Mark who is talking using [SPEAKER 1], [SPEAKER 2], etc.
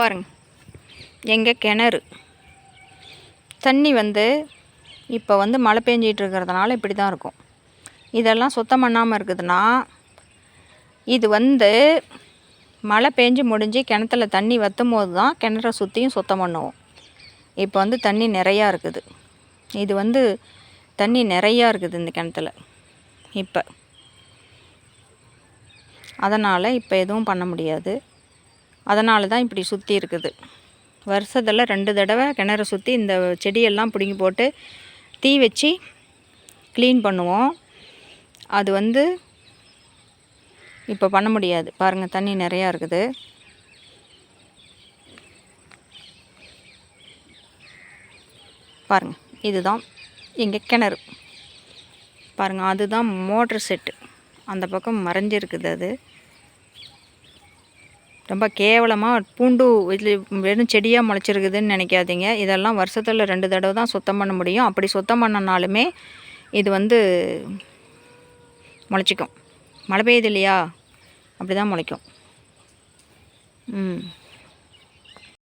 [SPEAKER 1] பாருங்க. எங்கள் கிணறு. தண்ணி வந்து இப்போ வந்து மழை பெஞ்சிகிட்டு இருக்கிறதுனால இப்படி தான் இருக்கும். இதெல்லாம் சுத்தம் பண்ணாமல் இருக்குதுன்னா இது வந்து மழை பெஞ்சு முடிஞ்சு கிணத்துல தண்ணி வற்றும் போது தான் கிணற சுற்றியும் சுத்தம் பண்ணுவோம். இப்போ வந்து தண்ணி நிறையா இருக்குது. இது வந்து தண்ணி நிறையா இருக்குது இந்த கிணத்துல. இப்போ. அதனால் இப்போ எதுவும் பண்ண முடியாது. அதனால தான் இப்படி சுற்றி இருக்குது. வருஷத்தில் ரெண்டு தடவை கிணறு சுற்றி இந்த செடியெல்லாம் பிடுங்கி போட்டு தீ வச்சு க்ளீன் பண்ணுவோம். அது வந்து இப்போ பண்ண முடியாது. பாருங்கள் தண்ணி நிறையா இருக்குது. பாருங்கள் இதுதான் எங்கள் கிணறு. பாருங்கள் அதுதான் மோட்ரு செட்டு அந்த பக்கம் மறைஞ்சிருக்குது அது. ரொம்ப கேவலமாக பூண்டு இது வெறும் செடியாக முளைச்சிருக்குதுன்னு நினைக்காதீங்க. இதெல்லாம் வருஷத்தில் ரெண்டு தடவை தான் சுத்தம் பண்ண முடியும். அப்படி சுத்தம் பண்ணனாலுமே இது வந்து முளைச்சிக்கும். மழை பெய்யுது இல்லையா? அப்படி தான் முளைக்கும். ம்.